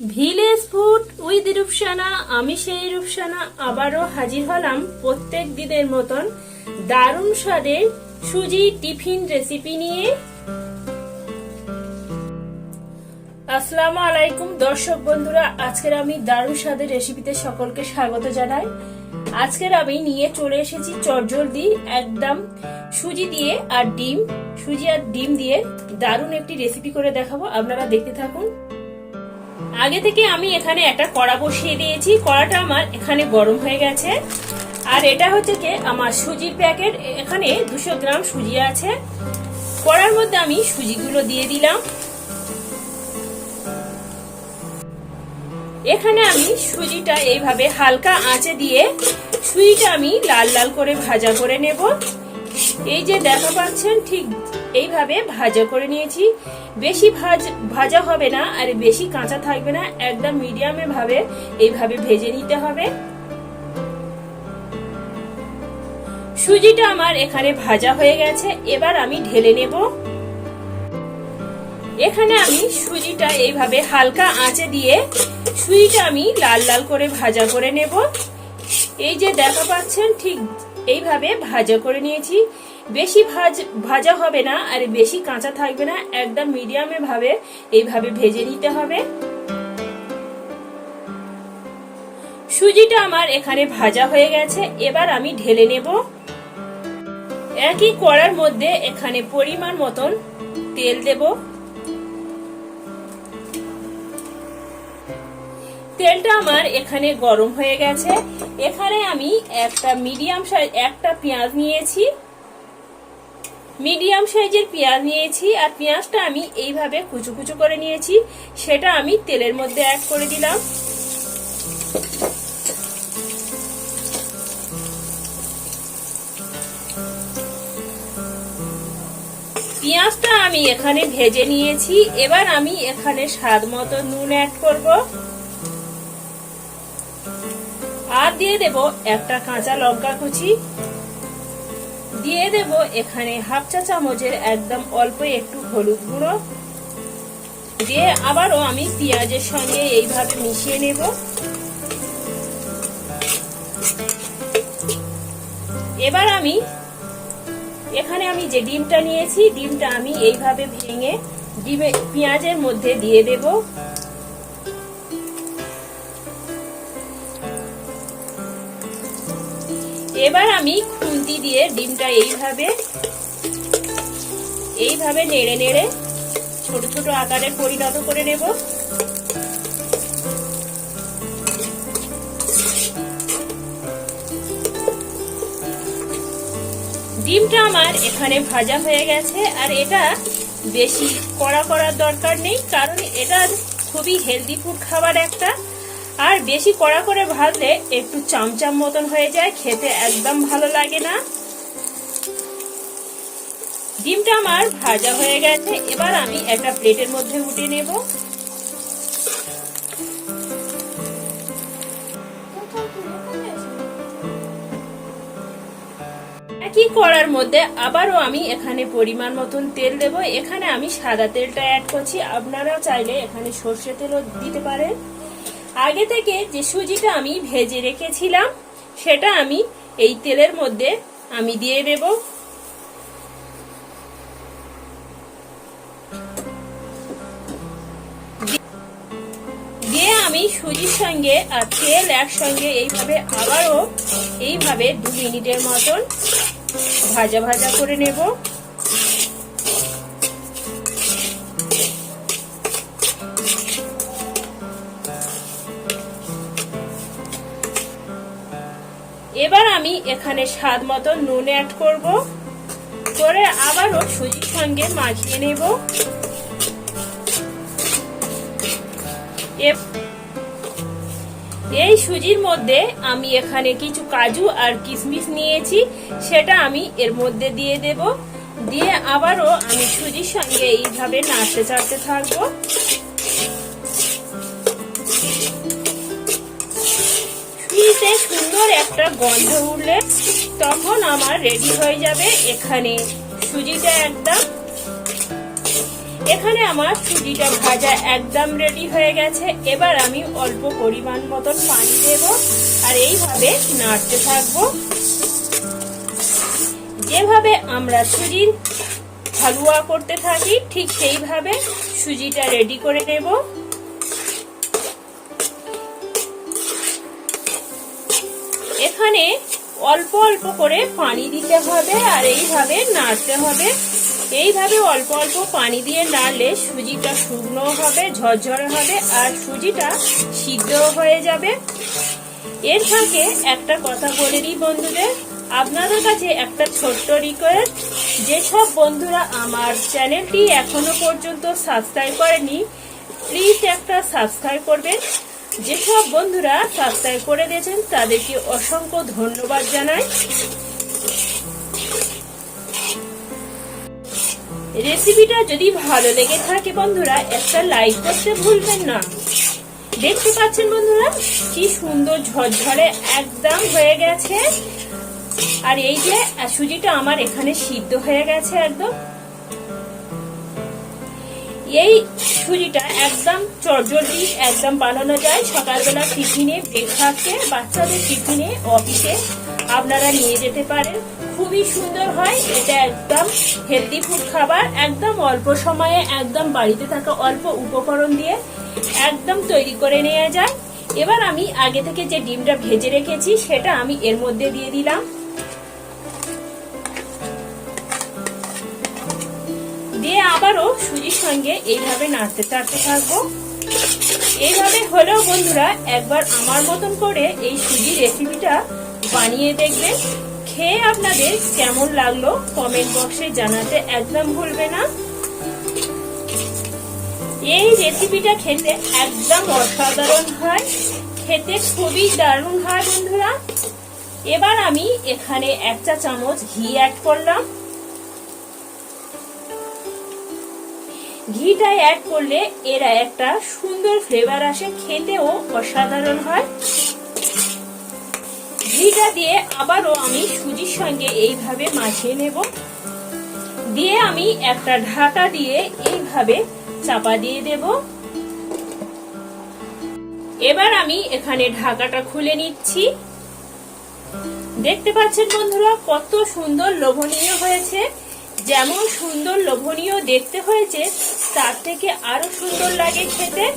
Village food with Rupsana, আমি সেই রূপসানা আবারও হাজির হলাম প্রত্যেক দিনের মতন দারুণ স্বাদের সুজি টিফিন রেসিপি নিয়ে। আসসালামু আলাইকুম দর্শক বন্ধুরা, আজকের আমি দারুণ স্বাদের রেসিপিতে সকলকে স্বাগত জানাই। আজকের আমি নিয়ে চলে এসেছি চটজলদি একদম সুজি দিয়ে আর ডিম, সুজি আর ডিম দিয়ে দারুণ একটি রেসিপি করে দেখাবো, আপনারা দেখতে থাকুন। আগে থেকে আমি এখানে একটা কড়া বসিয়ে দিয়েছি। কড়াটা আমার এখানে গরম হয়ে গেছে। আর এটা হচ্ছে কি? আমার সুজির প্যাকেট। এখানে দুশো গ্রাম সুজি আছে। কড়ার মধ্যে আমি সুজিগুলো দিয়ে দিলাম। এখানে আমি সুজিটা এইভাবে হালকা আঁচে দিয়ে সুজিটা আমি লাল লাল করে ভাজা করে নেব। এই যে দেখা পাচ্ছেন, ঠিক এইভাবে ভাজা করে নিয়েছি। বেশি ভাজ, ভাজা হবে না আর বেশি কাঁচা থাকবে না, একদম মিডিয়ামে ভাবে এইভাবে ভেজে নিতে হবে। সুজিটা আমার এখানে ভাজা হয়ে গেছে, এবার আমি ঢেলে নেব। এখানে আমি সুজিটা এইভাবে হালকা আঁচে দিয়ে সুজিটা আমি লাল লাল করে ভাজা করে নেব। এই যে দেখা পাচ্ছেন, ঠিক এইভাবে ভাজা করে নিয়েছি। বেশি ভাজ ভাজা হবে না আর বেশি কাঁচা থাকবে না, একদম মিডিয়ামে ভাবে এইভাবে ভেজে নিতে হবে। সুজিটা আমার এখানে ভাজা হয়ে গেছে, এবার আমি ঢেলে নেব। একই কড়ার মধ্যে এখানে পরিমাণ মতন তেল দেব। তেলটা আমার এখানে গরম হয়ে গেছে। এখানে আমি একটা মিডিয়াম সাইজ একটা পেঁয়াজ নিয়েছি। মিডিয়াম সাইজের পেঁয়াজ নিয়েছি আর পেঁয়াজটা আমি এইভাবে কুচু কুচু করে নিয়েছি। সেটা আমি তেলের মধ্যে অ্যাড করে দিলাম। পেঁয়াজটা আমি এখানে ভেজে নিয়েছি। এবার আমি এখানে স্বাদ মতো নুন অ্যাড করব। আর দিয়ে দেব একটা কাঁচা লঙ্কা কুচি। দিয়ে দেব এখানে হাফ চা চামচের একদম অল্প একটু হলুদ গুঁড়ো। দিয়ে আবারও আমি পেঁয়াজের সঙ্গে এইভাবে মিশিয়ে নেব। এবার আমি এখানে আমি যে ডিমটা নিয়েছি, ডিমটা আমি এইভাবে ভেঙে ডিমে পেঁয়াজের মধ্যে দিয়ে দেব। এবার আমি খুন্তি দিয়ে ডিমটা এইভাবে এইভাবে নেড়ে নেড়ে ছোট ছোট আকারে পরিণত করে নেব। ডিমটা আমার এখানে ভাজা হয়ে গেছে, আর এটা বেশি কড়া করার দরকার নেই, কারণ এটা খুবই হেলদি ফুড খাবার একটা। আর বেশি কড়া করে ভাজলে একটু চামচাম মতন হয়ে যায়, খেতে একদম ভালো লাগে না। ডিমটা আমার ভাজা হয়ে গেছে, এবার আমি একটা প্লেটের মধ্যে উঠে নেব। একই কড়ার মধ্যে আবারও আমি এখানে পরিমাণ মতন তেল দেব। এখানে আমি সাদা তেলটা অ্যাড করছি। আপনারা চাইলে এখানে সর্ষে তেলও দিতে পারেন। আগে থেকে যে সুজিটা আমি ভেজে রেখেছিলাম, সেটা আমি এই তেলের মধ্যে আমি দিয়ে দেব। দিয়ে আমি সুজির সঙ্গে আর তেল একসঙ্গে এইভাবে আবারও এইভাবে দু মিনিটের মতন ভাজা ভাজা করে নেব। এবার আমি এখানে স্বাদ মতো নুন অ্যাড করব। করে আবারও সুজির সঙ্গে মাখিয়ে নেব। এই সুজির মধ্যে আমি এখানে কিছু কাজু আর কিশমিশ নিয়েছি, সেটা আমি এর মধ্যে দিয়ে দেব। দিয়ে আবারও আমি সুজির সঙ্গে এইভাবে নাড়তে চাড়তে থাকব। সুন্দর একটা গন্ধ উঠলে তখন আমার রেডি হয়ে যাবে এখানে। সুজিটা একদম এখানে আমার সুজিটা ভাজা একদম রেডি হয়ে গেছে। এবার আমি অল্প পরিমাণ মতন পানি দেব আর এইভাবে নাড়তে থাকব। যেভাবে আমরা সুজির হালুয়া করতে থাকি, ঠিক সেইভাবে সুজিটা রেডি করে নেব। অল্প অল্প করে পানি দিতে হবে আর এইভাবে নাড়তে হবে। এইভাবে অল্প অল্প পানি দিয়ে নাড়লে সুজিটা শুকনো হবে, ঝরঝরে হবে আর সুজিটা সিদ্ধ হয়ে যাবে। এর ফাঁকে একটা কথা বলে দিই বন্ধুদের। আপনাদের কাছে একটা ছোট্ট রিকোয়েস্ট যেসব বন্ধুরা আমার চ্যানেলটি এখনও পর্যন্ত সাবস্ক্রাইব করেনি প্লিজ একটা সাবস্ক্রাইব করবেন। যেসব বন্ধুরা সাবস্ক্রাইব করে দিয়েছেন তাদেরকে অসংখ্য ধন্যবাদ জানাই। রেসিপিটা যদি ভালো লেগে থাকে বন্ধুরা, একটা লাইক করতে ভুলবেন না। দেখতে পাচ্ছেন বন্ধুরা, কি সুন্দর ঝরঝরে একদম হয়ে গেছে। আর এই যে সুজিটা আমার এখানে সিদ্ধ হয়ে গেছে একদম। এই সুজিটা একদম চটজলদি একদম বানানো যায়। সকালবেলা টিফিনে ব্রেকফাস্টে বাচ্চাদের টিফিনে অফিসে আপনারা নিয়ে যেতে পারেন। খুবই সুন্দর হয়, এটা একদম হেলদি ফুড খাবার, একদম অল্প সময়ে, একদম বাড়িতে থাকা অল্প উপকরণ দিয়ে একদম তৈরি করে নেওয়া যায়। এবার আমি আগে থেকে যে ডিমটা ভেজে রেখেছি, সেটা আমি এর মধ্যে দিয়ে দিলাম। দিয়ে আবারও সুজির সঙ্গে এইভাবে নাড়তে চাড়তে থাকব। এইভাবে হলেও বন্ধুরা, একবার আমার মতন করে এই সুজি রেসিপিটা বানিয়ে দেখবেন খেয়ে আপনাদের কেমন লাগল কমেন্ট বক্সে জানাতে একদম ভুলবে না। এই রেসিপিটা খেতে একদম অসাধারণ হয়। খেতে খুবই দারুণ হয় বন্ধুরা। এবার আমি এখানে এক চা চামচ ঘি অ্যাড করলাম। ঘিটা অ্যাড করলে এরা একটা সুন্দর ফ্লেভার আসে, খেতেও অসাধারণ হয়। ঘিটা দিয়ে আবারও আমি সুজির সঙ্গে এইভাবে মাখিয়ে নেব। দিয়ে আমি একটা ঢাকা দিয়ে এইভাবে চাপা দিয়ে দেব। এবার আমি এখানে ঢাকাটা খুলে নিচ্ছি। দেখতে পাচ্ছেন বন্ধুরা, কত সুন্দর লোভনীয় হয়েছে। যেমন সুন্দর লোভনীয় দেখতে হয়েছে, তার থেকে আরও সুন্দর লাগে খেতে।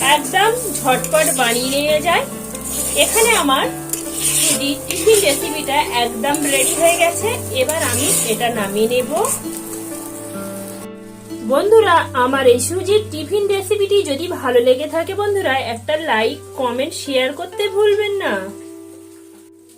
একদম ঝটপট বানিয়ে নিয়ে যায়। এখানে আমার টিফিন রেসিপিটা একদম রেডি হয়ে গেছে। এবার আমি এটা নামিয়ে নেব। বন্ধুরা, আমার এই সুজির টিফিন রেসিপিটি যদি ভালো লেগে থাকে বন্ধুরা, একটা লাইক কমেন্ট শেয়ার করতে ভুলবেন না।